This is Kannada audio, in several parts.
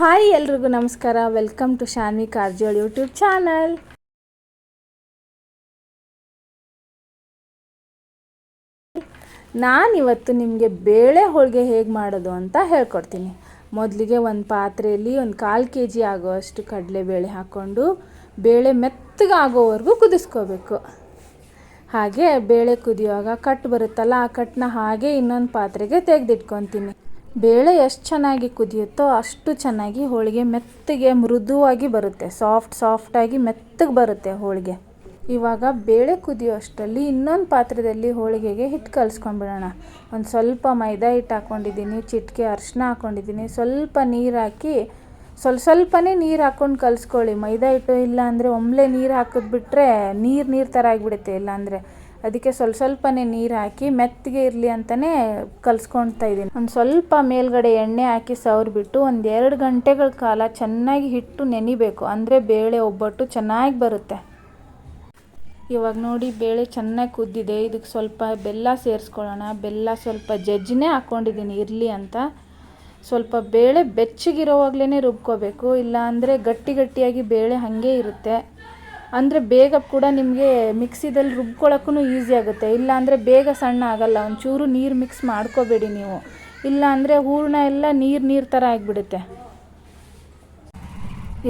ಹಾಯ್ ಎಲ್ರಿಗೂ ನಮಸ್ಕಾರ. Welcome to Shanvi Karjol YouTube channel ನಾನಿವತ್ತು ನಿಮಗೆ ಬೇಳೆ ಹೋಳಿಗೆ ಹೇಗೆ ಮಾಡೋದು ಅಂತ ಹೇಳ್ಕೊಡ್ತೀನಿ. ಮೊದಲಿಗೆ ಒಂದು ಪಾತ್ರೆಯಲ್ಲಿ ಒಂದು ಕಾಲು ಕೆ ಜಿ ಆಗೋವಷ್ಟು ಕಡಲೆಬೇಳೆ ಹಾಕ್ಕೊಂಡು ಬೇಳೆ ಮೆತ್ತಗಾಗೋವರೆಗೂ ಕುದಿಸ್ಕೋಬೇಕು. ಹಾಗೆ ಬೇಳೆ ಕುದಿಯುವಾಗ ಕಟ್ ಬರುತ್ತಲ್ಲ, ಆ ಕಟ್ಟನ್ನ ಹಾಗೆ ಇನ್ನೊಂದು ಪಾತ್ರೆಗೆ ತೆಗೆದಿಟ್ಕೊತೀನಿ. ಬೇಳೆ ಎಷ್ಟು ಚೆನ್ನಾಗಿ ಕುದಿಯುತ್ತೋ ಅಷ್ಟು ಚೆನ್ನಾಗಿ ಹೋಳಿಗೆ ಮೆತ್ತಗೆ ಮೃದುವಾಗಿ ಬರುತ್ತೆ. ಸಾಫ್ಟ್ ಸಾಫ್ಟಾಗಿ ಮೆತ್ತಗೆ ಬರುತ್ತೆ ಹೋಳಿಗೆ. ಇವಾಗ ಬೇಳೆ ಕುದಿಯೋ ಅಷ್ಟರಲ್ಲಿ ಇನ್ನೊಂದು ಪಾತ್ರೆಯಲ್ಲಿ ಹೋಳಿಗೆಗೆ ಹಿಟ್ಟು ಕಲಿಸ್ಕೊಂಡ್ಬಿಡೋಣ. ಒಂದು ಸ್ವಲ್ಪ ಮೈದಾ ಹಿಟ್ಟು ಹಾಕ್ಕೊಂಡಿದ್ದೀನಿ ಚಿಟಿಕೆ, ಅರಿಶಿನ ಹಾಕ್ಕೊಂಡಿದ್ದೀನಿ ಸ್ವಲ್ಪ ನೀರು ಹಾಕಿ, ಸ್ವಲ್ಪ ಸ್ವಲ್ಪನೇ ನೀರು ಹಾಕ್ಕೊಂಡು ಕಲಿಸ್ಕೊಳ್ಳಿ. ಮೈದಾ ಹಿಟ್ಟು ಇಲ್ಲ ಅಂದರೆ ಒಮ್ಮೆಲೆ ನೀರು ಹಾಕಿದ್ಬಿಟ್ರೆ ನೀರು ನೀರು ಥರ ಆಗಿಬಿಡುತ್ತೆ. ಇಲ್ಲಾಂದರೆ ಅದಕ್ಕೆ ಸ್ವಲ್ಪ ಸ್ವಲ್ಪನೇ ನೀರು ಹಾಕಿ ಮೆತ್ತಗೆ ಇರಲಿ ಅಂತಲೇ ಕಲಿಸ್ಕೊಳ್ತಾ ಇದ್ದೀನಿ. ಒಂದು ಸ್ವಲ್ಪ ಮೇಲ್ಗಡೆ ಎಣ್ಣೆ ಹಾಕಿ ಸವರಿಬಿಟ್ಟು ಒಂದು ಎರಡು ಗಂಟೆಗಳ ಕಾಲ ಚೆನ್ನಾಗಿ ಹಿಟ್ಟು ನೆನಿಬೇಕು. ಅಂದರೆ ಬೇಳೆ ಒಬ್ಬಟ್ಟು ಚೆನ್ನಾಗಿ ಬರುತ್ತೆ. ಇವಾಗ ನೋಡಿ ಬೇಳೆ ಚೆನ್ನಾಗಿ ಕುದ್ದಿದೆ. ಇದಕ್ಕೆ ಸ್ವಲ್ಪ ಬೆಲ್ಲ ಸೇರಿಸ್ಕೊಳ್ಳೋಣ. ಬೆಲ್ಲ ಸ್ವಲ್ಪ ಜಜ್ಜಿನೇ ಹಾಕ್ಕೊಂಡಿದ್ದೀನಿ. ಇರಲಿ ಅಂತ. ಸ್ವಲ್ಪ ಬೇಳೆ ಬೆಚ್ಚಗಿರೋವಾಗ್ಲೇ ರುಬ್ಕೋಬೇಕು. ಇಲ್ಲ ಅಂದರೆ ಗಟ್ಟಿ ಗಟ್ಟಿಯಾಗಿ ಬೇಳೆ ಹಾಗೆ ಇರುತ್ತೆ. ಅಂದರೆ ಬೇಗ ಕೂಡ ನಿಮಗೆ ಮಿಕ್ಸಿದಲ್ಲಿ ರುಬ್ಕೊಳ್ಳೋಕ್ಕೂ ಈಸಿ ಆಗುತ್ತೆ. ಇಲ್ಲ ಅಂದರೆ ಬೇಗ ಸಣ್ಣ ಆಗಲ್ಲ. ಒಂಚೂರು ನೀರು ಮಿಕ್ಸ್ ಮಾಡ್ಕೋಬೇಡಿ ನೀವು. ಇಲ್ಲ ಅಂದರೆ ಹೂರಣ ಎಲ್ಲ ನೀರು ನೀರು ಥರ ಆಗಿಬಿಡುತ್ತೆ.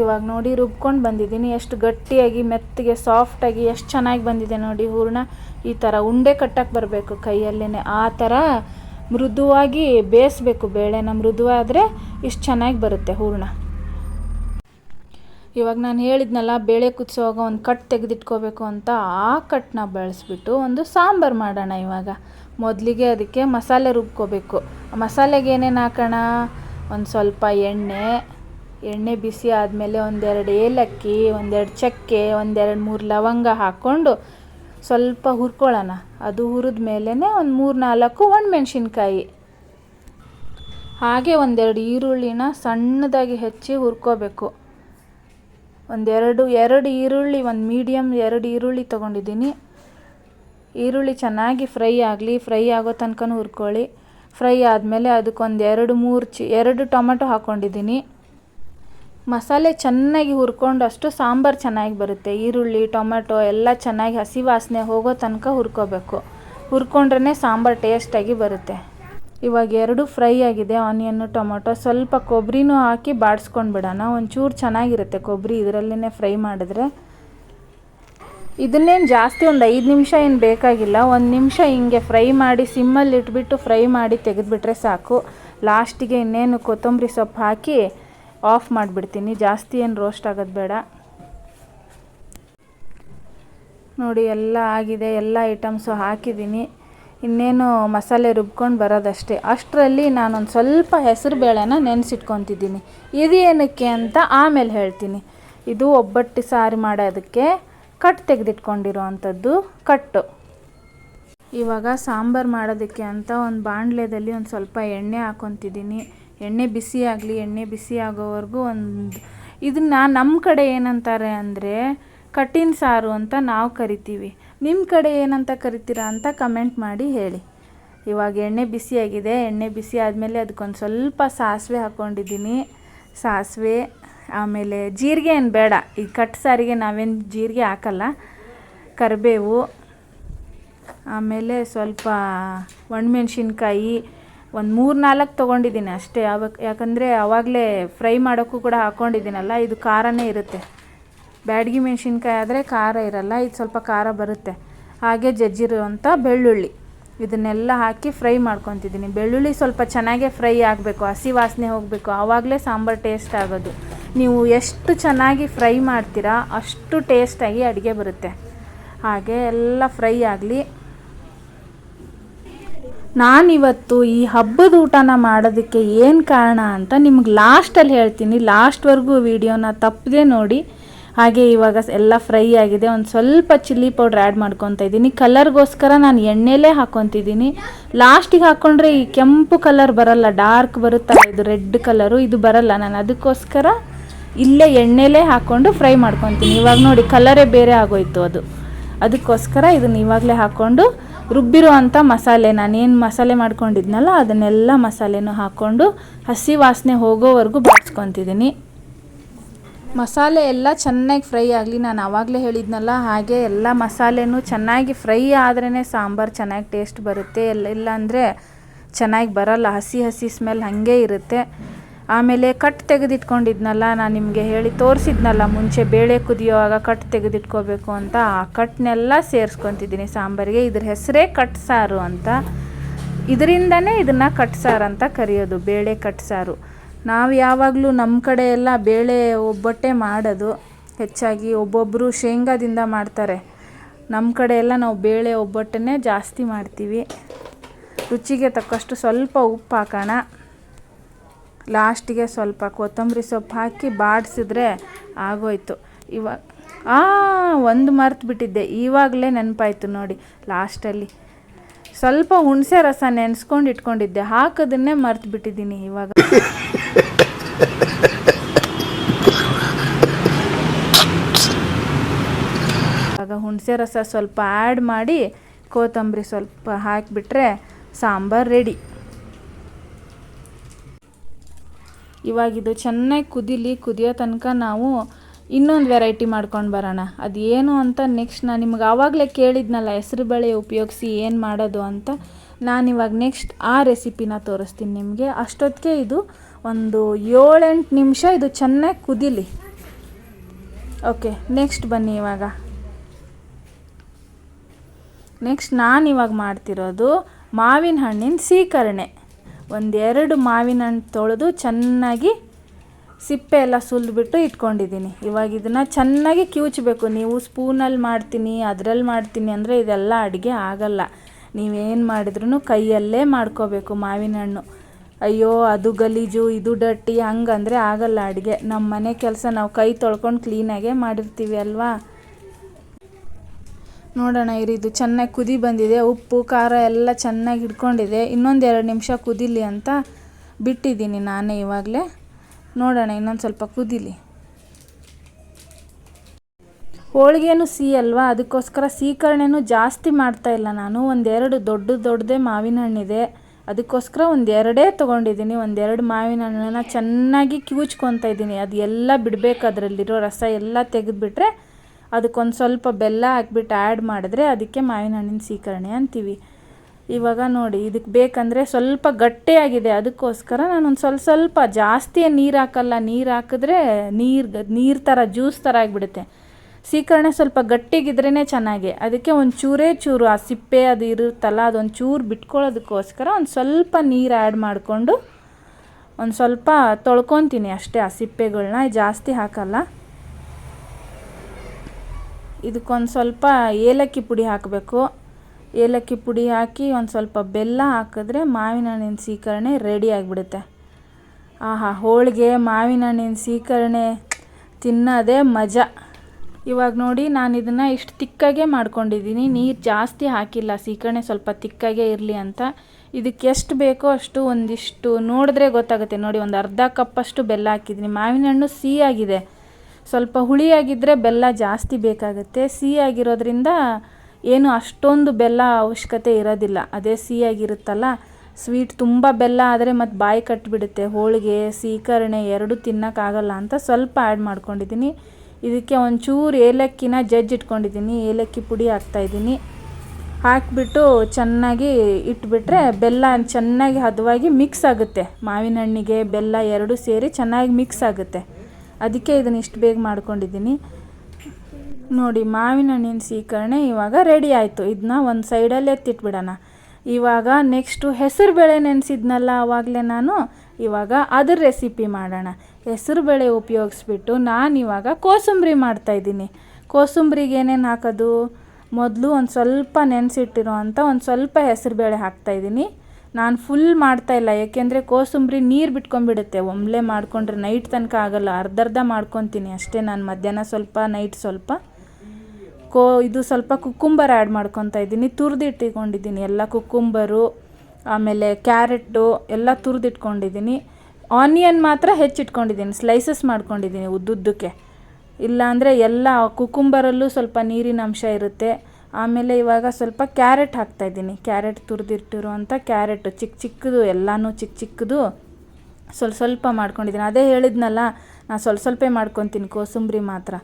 ಇವಾಗ ನೋಡಿ ರುಬ್ಕೊಂಡು ಬಂದಿದ್ದೀನಿ. ಎಷ್ಟು ಗಟ್ಟಿಯಾಗಿ, ಮೆತ್ತಗೆ ಸಾಫ್ಟಾಗಿ ಎಷ್ಟು ಚೆನ್ನಾಗಿ ಬಂದಿದೆ ನೋಡಿ ಹೂರಣ. ಈ ಥರ ಉಂಡೆ ಕಟ್ಟಕ್ಕೆ ಬರಬೇಕು ಕೈಯಲ್ಲೇ ಆ ಥರ ಮೃದುವಾಗಿ ಬೇಯಿಸ್ಬೇಕು. ಬೇಳೆನ ಮೃದುವಾದರೆ ಇಷ್ಟು ಚೆನ್ನಾಗಿ ಬರುತ್ತೆ ಹೂರಣ. ಇವಾಗ ನಾನು ಹೇಳಿದ್ನಲ್ಲ, ಬೇಳೆ ಕುದಿಸೋವಾಗ ಒಂದು ಕಟ್ ತೆಗೆದಿಟ್ಕೋಬೇಕು ಅಂತ ಆ ಕಟ್ನ ಬಳಸ್ಬಿಟ್ಟು ಒಂದು ಸಾಂಬಾರು ಮಾಡೋಣ ಇವಾಗ. ಮೊದಲಿಗೆ ಅದಕ್ಕೆ ಮಸಾಲೆ ರುಬ್ಕೋಬೇಕು. ಮಸಾಲೆಗೆ ಏನೇನು ಹಾಕೋಣ? ಒಂದು ಸ್ವಲ್ಪ ಎಣ್ಣೆ ಎಣ್ಣೆ ಬಿಸಿ ಆದಮೇಲೆ ಒಂದೆರಡು ಏಲಕ್ಕಿ, ಒಂದೆರಡು ಚಕ್ಕೆ, ಒಂದೆರಡು ಮೂರು ಲವಂಗ ಹಾಕ್ಕೊಂಡು ಸ್ವಲ್ಪ ಹುರ್ಕೊಳ್ಳೋಣ. ಅದು ಹುರಿದ ಮೇಲೇ ಒಂದು ಮೂರು ನಾಲ್ಕು ಒಣಮೆಣ್ಸಿನ್ಕಾಯಿ. ಹಾಗೆ ಒಂದೆರಡು ಈರುಳ್ಳಿನ ಸಣ್ಣದಾಗಿ ಹೆಚ್ಚಿ ಹುರ್ಕೋಬೇಕು. ಒಂದೆರಡು, ಎರಡು ಈರುಳ್ಳಿ, ಒಂದು ಮೀಡಿಯಮ್ ಎರಡು ಈರುಳ್ಳಿ ತೊಗೊಂಡಿದ್ದೀನಿ. ಈರುಳ್ಳಿ ಚೆನ್ನಾಗಿ ಫ್ರೈ ಆಗಲಿ ಫ್ರೈ ಆಗೋ ತನಕ ಹುರ್ಕೊಳ್ಳಿ. ಫ್ರೈ ಆದಮೇಲೆ ಅದಕ್ಕೊಂದು ಎರಡು, ಮೂರು ಚಿ, ಎರಡು ಟೊಮೆಟೊ ಹಾಕ್ಕೊಂಡಿದ್ದೀನಿ ಮಸಾಲೆ ಚೆನ್ನಾಗಿ ಹುರ್ಕೊಂಡಷ್ಟು ಸಾಂಬಾರು ಚೆನ್ನಾಗಿ ಬರುತ್ತೆ. ಈರುಳ್ಳಿ, ಟೊಮೆಟೊ ಎಲ್ಲ ಚೆನ್ನಾಗಿ ಹಸಿ ವಾಸನೆ ಹೋಗೋ ತನಕ ಹುರ್ಕೋಬೇಕು. ಹುರ್ಕೊಂಡ್ರೆ ಸಾಂಬಾರು ಟೇಸ್ಟಾಗಿ ಬರುತ್ತೆ. ಇವಾಗ ಎರಡು ಫ್ರೈ ಆಗಿದೆ, ಆನಿಯನ್ನು, ಟೊಮೊಟೊ. ಸ್ವಲ್ಪ ಕೊಬ್ಬರಿನೂ ಹಾಕಿ ಬಾಡಿಸ್ಕೊಂಡು ಬಿಡೋಣ. ಒಂಚೂರು ಚೆನ್ನಾಗಿರುತ್ತೆ ಕೊಬ್ಬರಿ ಇದರಲ್ಲೇ ಫ್ರೈ ಮಾಡಿದ್ರೆ. ಇದನ್ನೇನು ಜಾಸ್ತಿ ಒಂದು ಐದು ನಿಮಿಷ ಏನು ಬೇಕಾಗಿಲ್ಲ, ಒಂದು ನಿಮಿಷ ಹಿಂಗೆ ಫ್ರೈ ಮಾಡಿ ಸಿಮ್ಮಲ್ಲಿ ಇಟ್ಬಿಟ್ಟು ಫ್ರೈ ಮಾಡಿ ತೆಗೆದುಬಿಟ್ರೆ ಸಾಕು. ಲಾಸ್ಟಿಗೆ ಇನ್ನೇನು ಕೊತ್ತಂಬರಿ ಸೊಪ್ಪು ಹಾಕಿ ಆಫ್ ಮಾಡಿಬಿಡ್ತೀನಿ. ಜಾಸ್ತಿ ಏನು ರೋಸ್ಟ್ ಆಗೋದು ಬೇಡ. ನೋಡಿ, ಎಲ್ಲ ಆಗಿದೆ. ಎಲ್ಲ ಐಟಮ್ಸು ಹಾಕಿದ್ದೀನಿ. ಇನ್ನೇನು ಮಸಾಲೆ ರುಬ್ಕೊಂಡು ಬರೋದಷ್ಟೇ. ಅಷ್ಟರಲ್ಲಿ ನಾನೊಂದು ಸ್ವಲ್ಪ ಹೆಸರು ಬೇಳೆನ ನೆನೆಸಿಟ್ಕೊತಿದ್ದೀನಿ. ಇದು ಏನಕ್ಕೆ ಅಂತ ಆಮೇಲೆ ಹೇಳ್ತೀನಿ. ಇದು ಒಬ್ಬಟ್ಟು ಸಾರು ಮಾಡೋದಕ್ಕೆ ಕಟ್ ತೆಗೆದಿಟ್ಕೊಂಡಿರೋ ಅಂಥದ್ದು ಕಟ್ಟು. ಇವಾಗ ಸಾಂಬಾರು ಮಾಡೋದಕ್ಕೆ ಅಂತ ಒಂದು ಬಾಣಲೆದಲ್ಲಿ ಒಂದು ಸ್ವಲ್ಪ ಎಣ್ಣೆ ಹಾಕ್ಕೊತಿದ್ದೀನಿ. ಎಣ್ಣೆ ಬಿಸಿ ಆಗಲಿ, ಎಣ್ಣೆ ಬಿಸಿ ಆಗೋವರೆಗೂ ಒಂದು ಇದನ್ನು ನಮ್ಮ ಕಡೆ ಏನಂತಾರೆ ಅಂದರೆ ಕಟ್ಟಿನ ಸಾರು ಅಂತ ನಾವು ಕರಿತೀವಿ. ನಿಮ್ಮ ಕಡೆ ಏನಂತ ಕರಿತೀರಾ ಅಂತ ಕಮೆಂಟ್ ಮಾಡಿ ಹೇಳಿ. ಇವಾಗ ಎಣ್ಣೆ ಬಿಸಿಯಾಗಿದೆ ಎಣ್ಣೆ ಬಿಸಿ ಆದಮೇಲೆ ಅದಕ್ಕೊಂದು ಸ್ವಲ್ಪ ಸಾಸಿವೆ ಹಾಕ್ಕೊಂಡಿದ್ದೀನಿ ಸಾಸಿವೆ, ಆಮೇಲೆ ಜೀರಿಗೆ ಏನು ಬೇಡ, ಈ ಕಟ್ ಸಾರಿಗೆ ನಾವೇನು ಜೀರಿಗೆ ಹಾಕಲ್ಲ, ಕರಿಬೇವು, ಆಮೇಲೆ ಸ್ವಲ್ಪ ಒಣಮೆಣ್ಸಿನ್ಕಾಯಿ, ಒಂದು ಮೂರು ನಾಲ್ಕು ತೊಗೊಂಡಿದ್ದೀನಿ ಅಷ್ಟೇ. ಯಾವಾಗ ಯಾಕಂದರೆ ಆವಾಗಲೇ ಫ್ರೈ ಮಾಡೋಕ್ಕೂ ಕೂಡ ಹಾಕ್ಕೊಂಡಿದ್ದೀನಲ್ಲ ಇದು ಖಾರನೇ ಇರುತ್ತೆ. ಬ್ಯಾಡಗಿ ಮೆಣಸಿನ್ಕಾಯಿ ಆದರೆ ಖಾರ ಇರಲ್ಲ, ಇದು ಸ್ವಲ್ಪ ಖಾರ ಬರುತ್ತೆ. ಹಾಗೆ ಜಜ್ಜಿರುವಂಥ ಬೆಳ್ಳುಳ್ಳಿ. ಇದನ್ನೆಲ್ಲ ಹಾಕಿ ಫ್ರೈ ಮಾಡ್ಕೊತಿದ್ದೀನಿ. ಬೆಳ್ಳುಳ್ಳಿ ಸ್ವಲ್ಪ ಚೆನ್ನಾಗೆ ಫ್ರೈ ಆಗಬೇಕು, ಹಸಿ ವಾಸನೆ ಹೋಗಬೇಕು. ಆವಾಗಲೇ ಸಾಂಬಾರು ಟೇಸ್ಟ್ ಆಗೋದು. ನೀವು ಎಷ್ಟು ಚೆನ್ನಾಗಿ ಫ್ರೈ ಮಾಡ್ತೀರಾ, ಅಷ್ಟು ಟೇಸ್ಟಾಗಿ ಅಡುಗೆ ಬರುತ್ತೆ. ಹಾಗೆ ಎಲ್ಲ ಫ್ರೈ ಆಗಲಿ. ನಾನಿವತ್ತು ಈ ಹಬ್ಬದ ಊಟನ ಮಾಡೋದಕ್ಕೆ ಏನು ಕಾರಣ ಅಂತ ನಿಮ್ಗೆ ಲಾಸ್ಟಲ್ಲಿ ಹೇಳ್ತೀನಿ. ಲಾಸ್ಟ್ವರೆಗೂ ವಿಡಿಯೋನ ತಪ್ಪದೆ ನೋಡಿ. ಹಾಗೆ ಇವಾಗ ಎಲ್ಲ ಫ್ರೈ ಆಗಿದೆ. ಒಂದು ಸ್ವಲ್ಪ ಚಿಲ್ಲಿ ಪೌಡ್ರ್ ಆ್ಯಡ್ ಮಾಡ್ಕೊತಾ ಇದ್ದೀನಿ. ಕಲರ್ಗೋಸ್ಕರ ನಾನು ಎಣ್ಣೆಲೇ ಹಾಕ್ಕೊತಿದ್ದೀನಿ ಲಾಸ್ಟಿಗೆ ಹಾಕ್ಕೊಂಡ್ರೆ ಈ ಕೆಂಪು ಕಲರ್ ಬರಲ್ಲ, ಡಾರ್ಕ್ ಬರುತ್ತಲ್ಲ ಇದು ರೆಡ್ ಕಲರು, ಇದು ಬರಲ್ಲ. ನಾನು ಅದಕ್ಕೋಸ್ಕರ ಇಲ್ಲೇ ಎಣ್ಣೆಲೇ ಹಾಕ್ಕೊಂಡು ಫ್ರೈ ಮಾಡ್ಕೊತೀನಿ. ಇವಾಗ ನೋಡಿ ಕಲರೇ ಬೇರೆ ಆಗೋಯ್ತು ಅದು. ಅದಕ್ಕೋಸ್ಕರ ಇದನ್ನು ಇವಾಗಲೇ ಹಾಕ್ಕೊಂಡು ರುಬ್ಬಿರೋ ಅಂಥ ಮಸಾಲೆ ನಾನೇನು ಮಸಾಲೆ ಮಾಡ್ಕೊಂಡಿದ್ನಲ್ಲ ಅದನ್ನೆಲ್ಲ ಮಸಾಲೆನೂ ಹಾಕ್ಕೊಂಡು ಹಸಿ ವಾಸನೆ ಹೋಗೋವರೆಗೂ ಬಾಡಿಸ್ಕೊತಿದ್ದೀನಿ ಮಸಾಲೆ ಎಲ್ಲ ಚೆನ್ನಾಗಿ ಫ್ರೈ ಆಗಲಿ. ನಾನು ಆವಾಗಲೇ ಹೇಳಿದ್ನಲ್ಲ, ಹಾಗೆ ಎಲ್ಲ ಮಸಾಲೆನೂ ಚೆನ್ನಾಗಿ ಫ್ರೈ ಆದ್ರೇ ಸಾಂಬಾರು ಚೆನ್ನಾಗಿ ಟೇಸ್ಟ್ ಬರುತ್ತೆ. ಎಲ್ಲ ಇಲ್ಲಾಂದರೆ ಚೆನ್ನಾಗಿ ಬರಲ್ಲ. ಹಸಿ ಹಸಿ ಸ್ಮೆಲ್ ಹಾಗೆ ಇರುತ್ತೆ. ಆಮೇಲೆ ಕಟ್ ತೆಗೆದಿಟ್ಕೊಂಡಿದ್ನಲ್ಲ, ನಾನು ನಿಮಗೆ ಹೇಳಿ ತೋರಿಸಿದ್ನಲ್ಲ, ಮುಂಚೆ ಬೇಳೆ ಕುದಿಯೋವಾಗ ಕಟ್ ತೆಗೆದಿಟ್ಕೋಬೇಕು ಅಂತ. ಆ ಕಟ್ನೆಲ್ಲ ಸೇರಿಸ್ಕೊತಿದ್ದೀನಿ ಸಾಂಬಾರಿಗೆ. ಇದ್ರ ಹೆಸರೇ ಕಟ್ ಸಾರು ಅಂತ. ಇದರಿಂದನೇ ಇದನ್ನು ಕಟ್ ಸಾರು ಅಂತ ಕರೆಯೋದು, ಬೇಳೆ ಕಟ್ ಸಾರು. ನಾವು ಯಾವಾಗಲೂ ನಮ್ಮ ಕಡೆ ಎಲ್ಲ ಬೇಳೆ ಒಬ್ಬಟ್ಟೆ ಮಾಡೋದು. ಹೆಚ್ಚಾಗಿ ಒಬ್ಬೊಬ್ಬರು ಶೇಂಗಾದಿಂದ ಮಾಡ್ತಾರೆ. ನಮ್ಮ ಕಡೆ ಎಲ್ಲ ನಾವು ಬೇಳೆ ಒಬ್ಬಟ್ಟನ್ನೇ ಜಾಸ್ತಿ ಮಾಡ್ತೀವಿ. ರುಚಿಗೆ ತಕ್ಕಷ್ಟು ಸ್ವಲ್ಪ ಉಪ್ಪು ಹಾಕೋಣ. ಲಾಸ್ಟಿಗೆ ಸ್ವಲ್ಪ ಕೊತ್ತಂಬರಿ ಸೊಪ್ಪು ಹಾಕಿ ಬಾಡಿಸಿದ್ರೆ ಆಗೋಯ್ತು. ಇವಾಗ ಆ, ಒಂದು ಮರ್ತು ಬಿಟ್ಟಿದ್ದೆ. ಇವಾಗಲೇ ನೆನಪಾಯ್ತು ನೋಡಿ ಲಾಸ್ಟಲ್ಲಿ. ಸ್ವಲ್ಪ ಹುಣಸೆ ರಸ ನೆನೆಸ್ಕೊಂಡು ಇಟ್ಕೊಂಡಿದ್ದೆ. ಹಾಕೋದನ್ನೇ ಮರ್ತು ಬಿಟ್ಟಿದ್ದೀನಿ ಇವಾಗ. ಆಗ ಹುಣಸೆ ರಸ ಸ್ವಲ್ಪ ಆ್ಯಡ್ ಮಾಡಿ ಕೊತ್ತಂಬರಿ ಸ್ವಲ್ಪ ಹಾಕಿಬಿಟ್ರೆ ಸಾಂಬಾರು ರೆಡಿ ಇವಾಗಿದು ಚೆನ್ನಾಗಿ ಕುದಿಲಿ, ಕುದಿಯೋ ತನಕ ನಾವು ಇನ್ನೊಂದು ವೆರೈಟಿ ಮಾಡ್ಕೊಂಡು ಬರೋಣ. ಅದು ಏನು ಅಂತ ನೆಕ್ಸ್ಟ್ ನಾನು ನಿಮ್ಗೆ ಆವಾಗಲೇ ಕೇಳಿದ್ನಲ್ಲ, ಹೆಸ್ರು ಬೇಳೆ ಉಪಯೋಗಿಸಿ ಏನು ಮಾಡೋದು ಅಂತ. ನಾನು ಇವಾಗ ನೆಕ್ಸ್ಟ್ ಆ ರೆಸಿಪಿನ ತೋರಿಸ್ತೀನಿ ನಿಮಗೆ. ಅಷ್ಟೊತ್ತಿಗೆ ಇದು ಒಂದು ಏಳೆಂಟು ನಿಮಿಷ ಇದು ಚೆನ್ನಾಗಿ ಕುದಿಲಿ. ಓಕೆ ನೆಕ್ಸ್ಟ್ ಬನ್ನಿ ಇವಾಗ. ನೆಕ್ಸ್ಟ್ ನಾನು ಇವಾಗ ಮಾಡ್ತಿರೋದು ಮಾವಿನ ಹಣ್ಣಿನ ಸೀಕರಣೆ. ಒಂದೆರಡು ಮಾವಿನ ಹಣ್ಣು ತೊಳೆದು ಚೆನ್ನಾಗಿ ಸಿಪ್ಪೆ ಎಲ್ಲ ಸುಲಿದ್ಬಿಟ್ಟು ಇಟ್ಕೊಂಡಿದ್ದೀನಿ ಇವಾಗ ಇದನ್ನು ಚೆನ್ನಾಗಿ ಕಿವುಚಬೇಕು. ನೀವು ಸ್ಪೂನಲ್ಲಿ ಮಾಡ್ತೀನಿ ಅದರಲ್ಲಿ ಮಾಡ್ತೀನಿ ಅಂದರೆ ಇದೆಲ್ಲ ಅಡುಗೆ ಆಗಲ್ಲ. ನೀವೇನು ಮಾಡಿದ್ರೂ ಕೈಯಲ್ಲೇ ಮಾಡ್ಕೋಬೇಕು ಮಾವಿನ ಹಣ್ಣು. ಅಯ್ಯೋ, ಅದು ಗಲೀಜು, ಇದು ಡಟ್ಟಿ ಹಂಗಂದರೆ ಆಗಲ್ಲ ಅಡುಗೆ. ನಮ್ಮ ಮನೆ ಕೆಲಸ ನಾವು ಕೈ ತೊಳ್ಕೊಂಡು ಕ್ಲೀನಾಗೆ ಮಾಡಿರ್ತೀವಿ ಅಲ್ವಾ? ನೋಡೋಣ ಇದು ಚೆನ್ನಾಗಿ ಕುದಿ ಬಂದಿದೆ. ಉಪ್ಪು, ಖಾರ ಎಲ್ಲ ಚೆನ್ನಾಗಿ ಹಿಡ್ಕೊಂಡಿದೆ. ಇನ್ನೊಂದು ಎರಡು ನಿಮಿಷ ಕುದಿಲಿ ಅಂತ ಬಿಟ್ಟಿದ್ದೀನಿ ನಾನೇ ಇವಾಗಲೇ. ನೋಡೋಣ, ಇನ್ನೊಂದು ಸ್ವಲ್ಪ ಕುದಿಲಿ. ಹೋಳಿಗೆನೂ ಸಿಹಿ ಅಲ್ವಾ? ಅದಕ್ಕೋಸ್ಕರ ಸೀಕರಣೆನೂ ಜಾಸ್ತಿ ಮಾಡ್ತಾ ಇಲ್ಲ ನಾನು. ಒಂದೆರಡು ದೊಡ್ಡ ದೊಡ್ಡದೇ ಮಾವಿನ ಹಣ್ಣಿದೆ ಅದಕ್ಕೋಸ್ಕರ ಒಂದೆರಡೇ ತೊಗೊಂಡಿದ್ದೀನಿ, ಒಂದೆರಡು ಮಾವಿನ ಹಣ್ಣನ್ನು ಚೆನ್ನಾಗಿ ಕಿವುಚ್ಕೊತಾ ಇದ್ದೀನಿ. ಅದು ಎಲ್ಲ ಬಿಡಬೇಕು ಅದರಲ್ಲಿರೋ ರಸ ಎಲ್ಲ ತೆಗೆದುಬಿಟ್ರೆ ಅದಕ್ಕೊಂದು ಸ್ವಲ್ಪ ಬೆಲ್ಲ ಹಾಕ್ಬಿಟ್ಟು ಆ್ಯಡ್ ಮಾಡಿದ್ರೆ ಅದಕ್ಕೆ ಮಾವಿನ ಹಣ್ಣಿನ ಸೀಕರಣೆ ಅಂತೀವಿ. ಇವಾಗ ನೋಡಿ ಇದಕ್ಕೆ ಬೇಕಂದರೆ ಸ್ವಲ್ಪ ಗಟ್ಟಿಯಾಗಿದೆ. ಅದಕ್ಕೋಸ್ಕರ ನಾನೊಂದು ಸ್ವಲ್ಪ ಸ್ವಲ್ಪ ಜಾಸ್ತಿ ನೀರು ಹಾಕಲ್ಲ. ನೀರು ಹಾಕಿದ್ರೆ ನೀರು ನೀರು ಥರ ಜ್ಯೂಸ್ ಥರ ಆಗಿಬಿಡುತ್ತೆ. ಸೀಕರಣೆ ಸ್ವಲ್ಪ ಗಟ್ಟಿಗಿದ್ರೇ ಚೆನ್ನಾಗಿ. ಅದಕ್ಕೆ ಒಂದು ಚೂರೇ ಚೂರು, ಆ ಸಿಪ್ಪೆ ಅದು ಇರುತ್ತಲ್ಲ, ಅದೊಂದು ಚೂರು ಬಿಟ್ಕೊಳ್ಳೋದಕ್ಕೋಸ್ಕರ ಒಂದು ಸ್ವಲ್ಪ ನೀರು ಆ್ಯಡ್ ಮಾಡಿಕೊಂಡು ಒಂದು ಸ್ವಲ್ಪ ತೊಳ್ಕೊತೀನಿ ಅಷ್ಟೇ ಆ ಸಿಪ್ಪೆಗಳನ್ನ ಜಾಸ್ತಿ ಹಾಕಲ್ಲ. ಇದಕ್ಕೊಂದು ಸ್ವಲ್ಪ ಏಲಕ್ಕಿ ಪುಡಿ ಹಾಕಬೇಕು. ಏಲಕ್ಕಿ ಪುಡಿ ಹಾಕಿ ಒಂದು ಸ್ವಲ್ಪ ಬೆಲ್ಲ ಹಾಕಿದ್ರೆ ಮಾವಿನ ಹಣ್ಣಿನ ಸೀಕರಣೆ ರೆಡಿ ಆಗಿಬಿಡುತ್ತೆ. ಆಹಾ, ಹೋಳಿಗೆ, ಮಾವಿನ ಹಣ್ಣಿನ ಸೀಕರಣೆ ತಿನ್ನೋದೇ ಮಜಾ. ಇವಾಗ ನೋಡಿ ನಾನು ಇದನ್ನು ಇಷ್ಟು ತಿಕ್ಕಾಗೆ ಮಾಡ್ಕೊಂಡಿದ್ದೀನಿ ನೀರು ಜಾಸ್ತಿ ಹಾಕಿಲ್ಲ. ಸೀಕರಣೆ ಸ್ವಲ್ಪ ತಿಕ್ಕಾಗೆ ಇರಲಿ ಅಂತ. ಇದಕ್ಕೆ ಎಷ್ಟು ಬೇಕೋ ಅಷ್ಟು ಒಂದಿಷ್ಟು ನೋಡಿದ್ರೆ ಗೊತ್ತಾಗುತ್ತೆ. ನೋಡಿ, ಒಂದು ಅರ್ಧ ಕಪ್ಪಷ್ಟು ಬೆಲ್ಲ ಹಾಕಿದ್ದೀನಿ ಮಾವಿನ ಹಣ್ಣು ಸಿಹಿಯಾಗಿದೆ. ಸ್ವಲ್ಪ ಹುಳಿಯಾಗಿದ್ದರೆ ಬೆಲ್ಲ ಜಾಸ್ತಿ ಬೇಕಾಗುತ್ತೆ. ಸಿಹಿಯಾಗಿರೋದ್ರಿಂದ ಏನು ಅಷ್ಟೊಂದು ಬೆಲ್ಲ ಅವಶ್ಯಕತೆ ಇರೋದಿಲ್ಲ. ಅದೇ ಸಿಹಿಯಾಗಿರುತ್ತಲ್ಲ. ಸ್ವೀಟ್ ತುಂಬ ಬೆಲ್ಲ ಆದರೆ ಮತ್ತು ಬಾಯಿ ಕಟ್ಟಿಬಿಡುತ್ತೆ ಹೋಳಿಗೆ, ಸೀಕರಣೆ, ಎರಡು ತಿನ್ನೋಕ್ಕಾಗಲ್ಲ ಅಂತ ಸ್ವಲ್ಪ ಆ್ಯಡ್ ಮಾಡ್ಕೊಂಡಿದ್ದೀನಿ ಇದಕ್ಕೆ ಒಂಚೂರು ಏಲಕ್ಕಿನ ಜಜ್ಜಿ ಇಟ್ಕೊಂಡಿದ್ದೀನಿ. ಏಲಕ್ಕಿ ಪುಡಿ ಹಾಕ್ತಾಯಿದ್ದೀನಿ ಹಾಕಿಬಿಟ್ಟು ಚೆನ್ನಾಗಿ ಇಟ್ಬಿಟ್ರೆ ಬೆಲ್ಲ ಚೆನ್ನಾಗಿ ಹದವಾಗಿ ಮಿಕ್ಸ್ ಆಗುತ್ತೆ. ಮಾವಿನ ಹಣ್ಣಿಗೆ ಬೆಲ್ಲ ಎರಡು ಸೇರಿ ಚೆನ್ನಾಗಿ ಮಿಕ್ಸ್ ಆಗುತ್ತೆ. ಅದಕ್ಕೆ ಇದನ್ನು ಇಷ್ಟು ಬೇಗ ಮಾಡ್ಕೊಂಡಿದ್ದೀನಿ. ನೋಡಿ, ಮಾವಿನ ಹಣ್ಣಿನ ಸೀಕರಣೆ ಇವಾಗ ರೆಡಿ ಆಯಿತು. ಇದನ್ನ ಒಂದು ಸೈಡಲ್ಲಿ ಎತ್ತಿಟ್ಬಿಡೋಣ. ಇವಾಗ ನೆಕ್ಸ್ಟು ಹೆಸರು ಬೇಳೆ ನೆನೆಸಿದ್ನಲ್ಲ ಆವಾಗಲೇ ನಾನು. ಇವಾಗ ಅದ್ರ ರೆಸಿಪಿ ಮಾಡೋಣ. ಹೆಸರು ಬೇಳೆ ಉಪಯೋಗಿಸ್ಬಿಟ್ಟು ನಾನು ಇವಾಗ ಕೋಸಂಬರಿ ಮಾಡ್ತಾಯಿದ್ದೀನಿ ಕೋಸಂಬ್ರಿಗೆ ಏನೇನು ಹಾಕೋದು? ಮೊದಲು ಒಂದು ಸ್ವಲ್ಪ ನೆನೆಸಿಟ್ಟಿರೋ ಅಂಥ ಒಂದು ಸ್ವಲ್ಪ ಹೆಸರುಬೇಳೆ ಹಾಕ್ತಾಯಿದ್ದೀನಿ ನಾನು ಫುಲ್ ಮಾಡ್ತಾಯಿಲ್ಲ ಏಕೆಂದರೆ ಕೋಸಂಬರಿ ನೀರು ಬಿಟ್ಕೊಂಡ್ಬಿಡುತ್ತೆ. ಒಮ್ಮೆಲೆ ಮಾಡಿಕೊಂಡ್ರೆ ನೈಟ್ ತನಕ ಆಗೋಲ್ಲ, ಅರ್ಧರ್ಧ ಮಾಡ್ಕೊತೀನಿ ಅಷ್ಟೇ ನಾನು, ಮಧ್ಯಾಹ್ನ ಸ್ವಲ್ಪ ನೈಟ್ ಸ್ವಲ್ಪ. ಕೋ, ಇದು ಸ್ವಲ್ಪ ಕುಕ್ಕುಂಬರ್ ಆ್ಯಡ್ ಮಾಡ್ಕೊತಾ ಇದ್ದೀನಿ ತುರಿದಿಟ್ಟಿಕೊಂಡಿದ್ದೀನಿ ಎಲ್ಲ ಕುಕ್ಕುಂಬರು, ಆಮೇಲೆ ಕ್ಯಾರೆಟು ಎಲ್ಲ ತುರಿದಿಟ್ಕೊಂಡಿದ್ದೀನಿ. ಆನಿಯನ್ ಮಾತ್ರ ಹೆಚ್ಚಿಟ್ಕೊಂಡಿದ್ದೀನಿ ಸ್ಲೈಸಸ್ ಮಾಡ್ಕೊಂಡಿದ್ದೀನಿ ಉದ್ದುದ್ದಕ್ಕೆ. ಇಲ್ಲಾಂದರೆ ಎಲ್ಲ ಕುಕುಂಬರಲ್ಲೂ ಸ್ವಲ್ಪ ನೀರಿನ ಅಂಶ ಇರುತ್ತೆ. ಆಮೇಲೆ ಇವಾಗ ಸ್ವಲ್ಪ ಕ್ಯಾರೆಟ್ ಹಾಕ್ತಾಯಿದ್ದೀನಿ ಕ್ಯಾರೆಟ್ ತುರಿದಿಟ್ಟಿರುವಂಥ ಕ್ಯಾರೆಟು, ಚಿಕ್ಕ ಚಿಕ್ಕದು, ಎಲ್ಲನೂ ಚಿಕ್ಕ ಚಿಕ್ಕದು ಸ್ವಲ್ಪ ಸ್ವಲ್ಪ ಮಾಡ್ಕೊಂಡಿದ್ದೀನಿ. ಅದೇ ಹೇಳಿದ್ನಲ್ಲ ನಾನು ಸ್ವಲ್ಪ ಸ್ವಲ್ಪ ಮಾಡ್ಕೊತೀನಿ ಕೋಸಂಬರಿ ಮಾತ್ರ.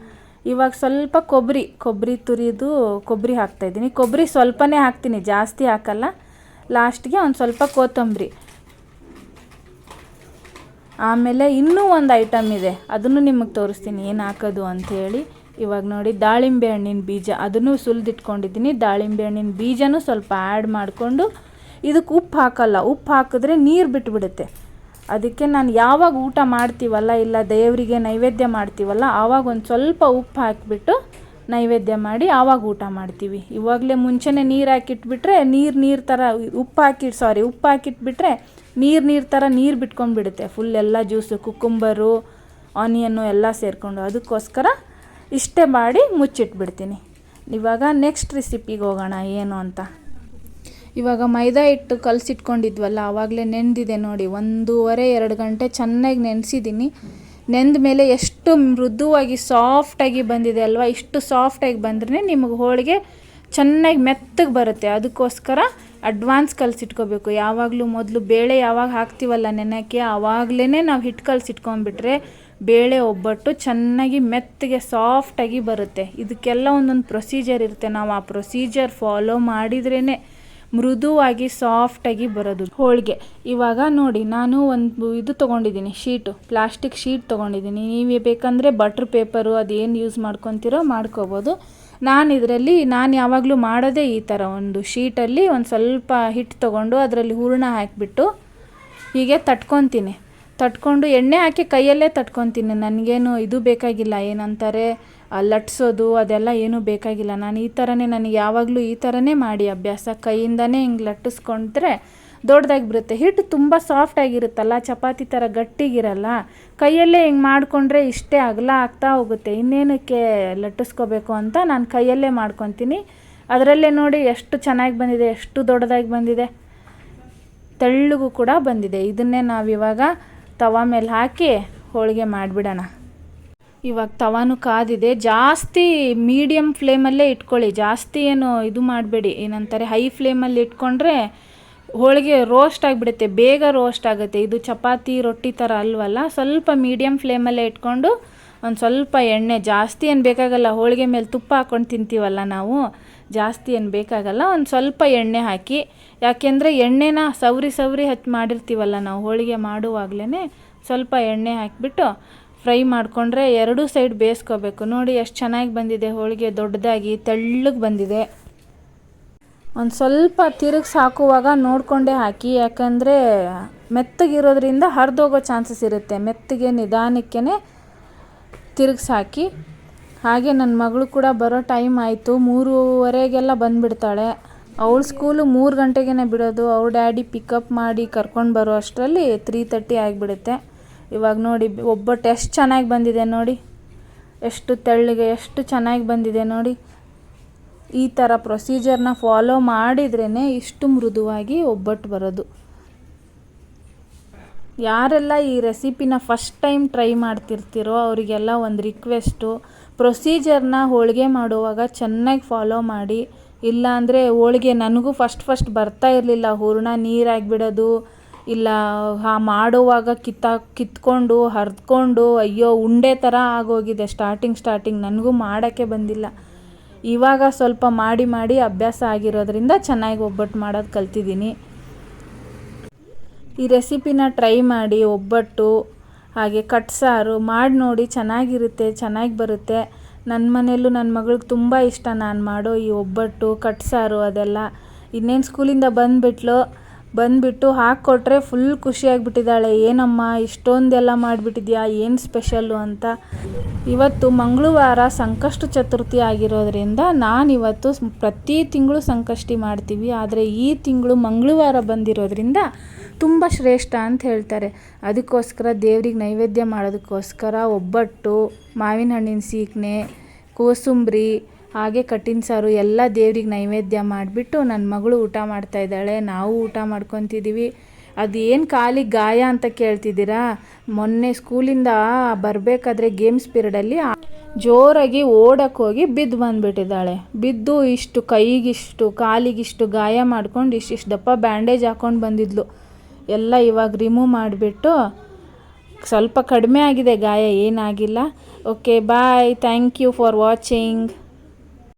ಇವಾಗ ಸ್ವಲ್ಪ ಕೊಬ್ಬರಿ ಕೊಬ್ಬರಿ ತುರಿದು ಕೊಬ್ಬರಿ ಹಾಕ್ತಾಯಿದ್ದೀನಿ ಕೊಬ್ಬರಿ ಸ್ವಲ್ಪನೇ ಹಾಕ್ತೀನಿ, ಜಾಸ್ತಿ ಹಾಕಲ್ಲ. ಲಾಸ್ಟ್ಗೆ ಒಂದು ಸ್ವಲ್ಪ ಕೊತ್ತಂಬರಿ. ಆಮೇಲೆ ಇನ್ನೂ ಒಂದು ಐಟಮ್ ಇದೆ. ಅದನ್ನು ನಿಮಗೆ ತೋರಿಸ್ತೀನಿ ಏನು ಹಾಕೋದು ಅಂಥೇಳಿ ಇವಾಗ ನೋಡಿ ದಾಳಿಂಬೆ ಹಣ್ಣಿನ ಬೀಜ. ಅದನ್ನು ಸುಲಿದಿಟ್ಕೊಂಡಿದ್ದೀನಿ. ದಾಳಿಂಬೆ ಹಣ್ಣಿನ ಬೀಜನೂ ಸ್ವಲ್ಪ ಆ್ಯಡ್ ಮಾಡಿಕೊಂಡು ಇದಕ್ಕೆ ಉಪ್ಪು ಹಾಕಲ್ಲ. ಉಪ್ಪು ಹಾಕಿದ್ರೆ ನೀರು ಬಿಟ್ಬಿಡುತ್ತೆ. ಅದಕ್ಕೆ ನಾನು ಯಾವಾಗ ಊಟ ಮಾಡ್ತೀವಲ್ಲ ಇಲ್ಲ ದೇವರಿಗೆ ನೈವೇದ್ಯ ಮಾಡ್ತೀವಲ್ಲ, ಆವಾಗ ಒಂದು ಸ್ವಲ್ಪ ಉಪ್ಪು ಹಾಕಿಬಿಟ್ಟು ನೈವೇದ್ಯ ಮಾಡಿ ಆವಾಗ ಊಟ ಮಾಡ್ತೀವಿ. ಇವಾಗಲೇ ಮುಂಚೆನೇ ನೀರು ಹಾಕಿಟ್ಬಿಟ್ರೆ ನೀರು ನೀರು ಥರ ಉಪ್ಪು ಹಾಕಿ ಸಾರಿ ಉಪ್ಪು ಹಾಕಿಟ್ಬಿಟ್ರೆ ನೀರು ನೀರು ಥರ ನೀರು ಬಿಟ್ಕೊಂಡ್ಬಿಡುತ್ತೆ. ಫುಲ್ ಎಲ್ಲ ಜ್ಯೂಸು ಕುಕ್ಕುಂಬರು ಆನಿಯನ್ನು ಎಲ್ಲ ಸೇರಿಕೊಂಡು. ಅದಕ್ಕೋಸ್ಕರ ಇಷ್ಟೇ ಮಾಡಿ ಮುಚ್ಚಿಟ್ಬಿಡ್ತೀನಿ. ಇವಾಗ ನೆಕ್ಸ್ಟ್ ರೆಸಿಪಿಗೆ ಹೋಗೋಣ, ಏನು ಅಂತ. ಇವಾಗ ಮೈದಾ ಹಿಟ್ಟು ಕಲಸಿಟ್ಕೊಂಡಿದ್ವಲ್ಲ ಆವಾಗಲೇ ನೆಂದಿದೆ ನೋಡಿ. ಒಂದೂವರೆ, ಎರಡು ಗಂಟೆ ಚೆನ್ನಾಗಿ ನೆನೆಸಿದ್ದೀನಿ. ನೆಂದ ಮೇಲೆ ಎಷ್ಟು ಮೃದುವಾಗಿ ಸಾಫ್ಟಾಗಿ ಬಂದಿದೆ ಅಲ್ವಾ? ಇಷ್ಟು ಸಾಫ್ಟಾಗಿ ಬಂದ್ರೆ ನಿಮಗೆ ಹೋಳಿಗೆ ಚೆನ್ನಾಗಿ ಮೆತ್ತಗೆ ಬರುತ್ತೆ. ಅದಕ್ಕೋಸ್ಕರ ಅಡ್ವಾನ್ಸ್ ಕಲಿಸಿಟ್ಕೋಬೇಕು ಯಾವಾಗಲೂ ಮೊದಲು ಬೇಳೆ ಯಾವಾಗ ಹಾಕ್ತೀವಲ್ಲ ನೆನೆಯೋಕ್ಕೆ ಆವಾಗಲೇ ನಾವು ಹಿಟ್ಟು ಕಲಸಿಟ್ಕೊಂಡ್ಬಿಟ್ರೆ ಬೇಳೆ ಒಬ್ಬಟ್ಟು ಚೆನ್ನಾಗಿ ಮೆತ್ತಗೆ ಸಾಫ್ಟಾಗಿ ಬರುತ್ತೆ. ಇದಕ್ಕೆಲ್ಲ ಒಂದೊಂದು ಪ್ರೊಸೀಜರ್ ಇರುತ್ತೆ. ನಾವು ಆ ಪ್ರೊಸೀಜರ್ ಫಾಲೋ ಮಾಡಿದ್ರೇ ಮೃದುವಾಗಿ ಸಾಫ್ಟಾಗಿ ಬರೋದು. ಹೋಳಿಗೆ. ಇವಾಗ ನೋಡಿ, ನಾನು ಒಂದು ಇದು ತೊಗೊಂಡಿದ್ದೀನಿ, ಶೀಟು. ಪ್ಲಾಸ್ಟಿಕ್ ಶೀಟ್ ತೊಗೊಂಡಿದ್ದೀನಿ. ನೀವೇ ಬೇಕಂದರೆ ಬಟ್ರ್ ಪೇಪರು ಅದೇನು ಯೂಸ್ ಮಾಡ್ಕೊತೀರೋ ಮಾಡ್ಕೋಬೋದು. ನಾನು ಇದರಲ್ಲಿ, ನಾನು ಯಾವಾಗಲೂ ಮಾಡೋದೇ ಈ ಥರ ಒಂದು ಶೀಟಲ್ಲಿ ಒಂದು ಸ್ವಲ್ಪ ಹಿಟ್ಟು ತೊಗೊಂಡು ಅದರಲ್ಲಿ ಹೂರಣ ಹಾಕಿಬಿಟ್ಟು ಹೀಗೆ ತಟ್ಕೊತೀನಿ. ತಟ್ಕೊಂಡು ಎಣ್ಣೆ ಹಾಕಿ ಕೈಯಲ್ಲೇ ತಟ್ಕೊತೀನಿ. ನನಗೇನು ಇದು ಬೇಕಾಗಿಲ್ಲ, ಏನಂತಾರೆ ಲಟ್ಸೋದು ಅದೆಲ್ಲ ಏನೂ ಬೇಕಾಗಿಲ್ಲ. ನಾನು ಈ ಥರನೇ ನನಗೆ ಯಾವಾಗಲೂ ಈ ಥರನೇ ಮಾಡಿ ಅಭ್ಯಾಸ. ಕೈಯಿಂದನೇ ಹಿಂಗೆ ಲಟ್ಟಿಸ್ಕೊಂಡ್ರೆ ದೊಡ್ಡದಾಗಿ ಬರುತ್ತೆ. ಹಿಟ್ಟು ತುಂಬ ಸಾಫ್ಟಾಗಿರುತ್ತಲ್ಲ ಚಪಾತಿ ಥರ ಗಟ್ಟಿಗಿರಲ್ಲ, ಕೈಯಲ್ಲೇ ಹಿಂಗೆ ಮಾಡಿಕೊಂಡ್ರೆ ಇಷ್ಟೇ ಅಗಲ ಆಗ್ತಾ ಹೋಗುತ್ತೆ. ಇನ್ನೇನಕ್ಕೆ ಲಟ್ಟಿಸ್ಕೋಬೇಕು ಅಂತ ನಾನು ಕೈಯಲ್ಲೇ ಮಾಡ್ಕೊತೀನಿ. ಅದರಲ್ಲೇ ನೋಡಿ ಎಷ್ಟು ಚೆನ್ನಾಗಿ ಬಂದಿದೆ, ಎಷ್ಟು ದೊಡ್ಡದಾಗಿ ಬಂದಿದೆ. ತೆಳ್ಳಗೂ ಕೂಡ ಬಂದಿದೆ. ಇದನ್ನೇ ನಾವಿವಾಗ ತವ ಮೇಲೆ ಹಾಕಿ ಹೋಳಿಗೆ ಮಾಡಿಬಿಡೋಣ. ಇವಾಗ ತವಾನು ಕಾದಿದೆ. ಜಾಸ್ತಿ ಮೀಡಿಯಮ್ ಫ್ಲೇಮಲ್ಲೇ ಇಟ್ಕೊಳ್ಳಿ. ಜಾಸ್ತಿ ಏನು ಇದು ಮಾಡಬೇಡಿ. ಏನಂತಾರೆ ಹೈ ಫ್ಲೇಮಲ್ಲಿ ಇಟ್ಕೊಂಡ್ರೆ ಹೋಳಿಗೆ ರೋಸ್ಟ್ ಆಗಿಬಿಡುತ್ತೆ, ಬೇಗ ರೋಸ್ಟ್ ಆಗುತ್ತೆ. ಇದು ಚಪಾತಿ, ರೊಟ್ಟಿ ಥರ ಅಲ್ವಲ್ಲ? ಸ್ವಲ್ಪ ಮೀಡಿಯಮ್ ಫ್ಲೇಮಲ್ಲೇ ಇಟ್ಕೊಂಡು ಒಂದು ಸ್ವಲ್ಪ ಎಣ್ಣೆ, ಜಾಸ್ತಿ ಏನು ಬೇಕಾಗಲ್ಲ, ಹೋಳಿಗೆ ಮೇಲೆ ತುಪ್ಪ ಹಾಕ್ಕೊಂಡು ತಿಂತೀವಲ್ಲ ನಾವು? ಜಾಸ್ತಿ ಏನು ಬೇಕಾಗಲ್ಲ, ಒಂದು ಸ್ವಲ್ಪ ಎಣ್ಣೆ ಹಾಕಿ. ಯಾಕೆಂದರೆ ಎಣ್ಣೆನ ಸವರಿ ಸವರಿ ಹಚ್ಚಿ ಮಾಡಿರ್ತೀವಲ್ಲ ನಾವು, ಹೋಳಿಗೆ ಮಾಡುವಾಗಲೇ ಸ್ವಲ್ಪ ಎಣ್ಣೆ ಹಾಕಿಬಿಟ್ಟು ಫ್ರೈ ಮಾಡಿಕೊಂಡ್ರೆ ಎರಡೂ ಸೈಡ್ ಬೇಯಿಸ್ಕೋಬೇಕು. ನೋಡಿ ಎಷ್ಟು ಚೆನ್ನಾಗಿ ಬಂದಿದೆ ಹೋಳಿಗೆ, ದೊಡ್ಡದಾಗಿ, ತೆಳ್ಳಗೆ ಬಂದಿದೆ. ಒಂದು ಸ್ವಲ್ಪ ತಿರುಗಿಸಿ ಹಾಕುವಾಗ ನೋಡಿಕೊಂಡೇ ಹಾಕಿ, ಯಾಕಂದರೆ ಮೆತ್ತಗಿರೋದ್ರಿಂದ ಹರಿದೋಗೋ ಚಾನ್ಸಸ್ ಇರುತ್ತೆ. ಮೆತ್ತಗೆ ನಿಧಾನಕ್ಕೇ ತಿರುಗಿಸಿ ಹಾಕಿ ಹಾಗೆ ನನ್ನ ಮಗಳು ಕೂಡ ಬರೋ ಟೈಮ್ ಆಯಿತು. ಮೂರುವರೆಗೆಲ್ಲ ಬಂದುಬಿಡ್ತಾಳೆ. ಅವಳು ಸ್ಕೂಲು ಮೂರು ಗಂಟೆಗೇ ಬಿಡೋದು. ಅವ್ರ ಡ್ಯಾಡಿ ಪಿಕಪ್ ಮಾಡಿ ಕರ್ಕೊಂಡು ಬರೋ ಅಷ್ಟರಲ್ಲಿ ತ್ರೀ ತರ್ಟಿ ಆಗಿಬಿಡುತ್ತೆ. ಇವಾಗ ನೋಡಿ ಒಬ್ಬಟ್ಟು ಎಷ್ಟು ಚೆನ್ನಾಗಿ ಬಂದಿದೆ ನೋಡಿ. ಎಷ್ಟು ತೆಳ್ಳಗೆ, ಎಷ್ಟು ಚೆನ್ನಾಗಿ ಬಂದಿದೆ ನೋಡಿ. ಈ ಥರ ಪ್ರೊಸೀಜರ್ನ ಫಾಲೋ ಮಾಡಿದ್ರೇ ಇಷ್ಟು ಮೃದುವಾಗಿ ಒಬ್ಬಟ್ಟು ಬರೋದು. ಯಾರೆಲ್ಲ ಈ ರೆಸಿಪಿನ ಫಸ್ಟ್ ಟೈಮ್ ಟ್ರೈ ಮಾಡ್ತಿರ್ತೀರೋ ಅವರಿಗೆಲ್ಲ ಒಂದು ರಿಕ್ವೆಸ್ಟು ಪ್ರೊಸೀಜರ್ನ ಹೋಳಿಗೆ ಮಾಡುವಾಗ ಚೆನ್ನಾಗಿ ಫಾಲೋ ಮಾಡಿ. ಇಲ್ಲಾಂದರೆ ಹೋಳಿಗೆ ನನಗೂ ಫಸ್ಟ್ ಫಸ್ಟ್ ಬರ್ತಾ ಇರಲಿಲ್ಲ, ಹೂರ್ಣ ನೀರಾಗಿಬಿಡೋದು ಇಲ್ಲ ಹಾ ಮಾಡುವಾಗ ಕಿತ್ತ, ಕಿತ್ಕೊಂಡು, ಹರಿದ್ಕೊಂಡು, ಅಯ್ಯೋ ಉಂಡೆ ಥರ ಆಗೋಗಿದೆ ಸ್ಟಾರ್ಟಿಂಗ್ ಸ್ಟಾರ್ಟಿಂಗ್ ನನಗೂ ಮಾಡೋಕ್ಕೆ ಬಂದಿಲ್ಲ. ಇವಾಗ ಸ್ವಲ್ಪ ಮಾಡಿ ಮಾಡಿ ಅಭ್ಯಾಸ ಆಗಿರೋದ್ರಿಂದ ಚೆನ್ನಾಗಿ ಒಬ್ಬಟ್ಟು ಮಾಡೋದು ಕಲ್ತಿದ್ದೀನಿ. ಈ ರೆಸಿಪಿನ ಟ್ರೈ ಮಾಡಿ ಒಬ್ಬಟ್ಟು, ಹಾಗೆ ಕಟ್ಸಾರು ಮಾಡಿ ನೋಡಿ ಚೆನ್ನಾಗಿರುತ್ತೆ, ಚೆನ್ನಾಗಿ ಬರುತ್ತೆ. ನನ್ನ ಮನೆಯಲ್ಲೂ ನನ್ನ ಮಗಳಿಗೆ ತುಂಬ ಇಷ್ಟ ನಾನು ಮಾಡೋ ಈ ಒಬ್ಬಟ್ಟು ಕಟ್ಸಾರು ಅದೆಲ್ಲ. ಇನ್ನೇನು ಸ್ಕೂಲಿಂದ ಬಂದುಬಿಟ್ಲು ಬಂದುಬಿಟ್ಟು ಹಾಕ್ಕೊಟ್ರೆ ಫುಲ್ ಖುಷಿಯಾಗಿಬಿಟ್ಟಿದ್ದಾಳೆ ಏನಮ್ಮ, ಇಷ್ಟೊಂದೆಲ್ಲ ಮಾಡಿಬಿಟ್ಟಿದ್ಯಾ? ಏನು ಸ್ಪೆಷಲ್ಲು ಅಂತ. ಇವತ್ತು ಮಂಗಳವಾರ ಸಂಕಷ್ಟ ಚತುರ್ಥಿ ಆಗಿರೋದ್ರಿಂದ ನಾನಿವತ್ತು ಪ್ರತಿ ತಿಂಗಳು ಸಂಕಷ್ಟಿ ಮಾಡ್ತೀವಿ. ಆದರೆ ಈ ತಿಂಗಳು ಮಂಗಳವಾರ ಬಂದಿರೋದ್ರಿಂದ ತುಂಬ ಶ್ರೇಷ್ಠ ಅಂತ ಹೇಳ್ತಾರೆ. ಅದಕ್ಕೋಸ್ಕರ ದೇವ್ರಿಗೆ ನೈವೇದ್ಯ ಮಾಡೋದಕ್ಕೋಸ್ಕರ ಒಬ್ಬಟ್ಟು ಮಾವಿನ ಹಣ್ಣಿನ ಸೀಕಣೆ ಕೋಸಂಬ್ರಿ ಹಾಗೆ ಕಟ್ಟಿನ ಸಾರು ಎಲ್ಲ ದೇವ್ರಿಗೆ ನೈವೇದ್ಯ ಮಾಡಿಬಿಟ್ಟು ನನ್ನ ಮಗಳು ಊಟ ಮಾಡ್ತಾ ಇದ್ದಾಳೆ. ನಾವು ಊಟ ಮಾಡ್ಕೊತಿದ್ದೀವಿ ಅದು ಏನು ಕಾಲಿಗೆ ಗಾಯ ಅಂತ ಕೇಳ್ತಿದ್ದೀರಾ? ಮೊನ್ನೆ ಸ್ಕೂಲಿಂದ ಬರಬೇಕಾದ್ರೆ ಗೇಮ್ಸ್ ಪೀರಿಯಡಲ್ಲಿ ಜೋರಾಗಿ ಓಡಕ್ಕೆ ಹೋಗಿ ಬಿದ್ದು ಬಂದುಬಿಟ್ಟಿದ್ದಾಳೆ. ಬಿದ್ದು ಇಷ್ಟು ಕೈಗಿಷ್ಟು ಕಾಲಿಗಿಷ್ಟು ಗಾಯ ಮಾಡ್ಕೊಂಡು ಇಷ್ಟಿಷ್ಟು ದಪ್ಪ ಬ್ಯಾಂಡೇಜ್ ಹಾಕ್ಕೊಂಡು ಬಂದಿದ್ಲು. ಎಲ್ಲ ಇವಾಗ ರಿಮೂವ್ ಮಾಡಿಬಿಟ್ಟು ಸ್ವಲ್ಪ ಕಡಿಮೆ ಆಗಿದೆ ಗಾಯ, ಏನಾಗಿಲ್ಲ. Okay, bye. Thank you for watching.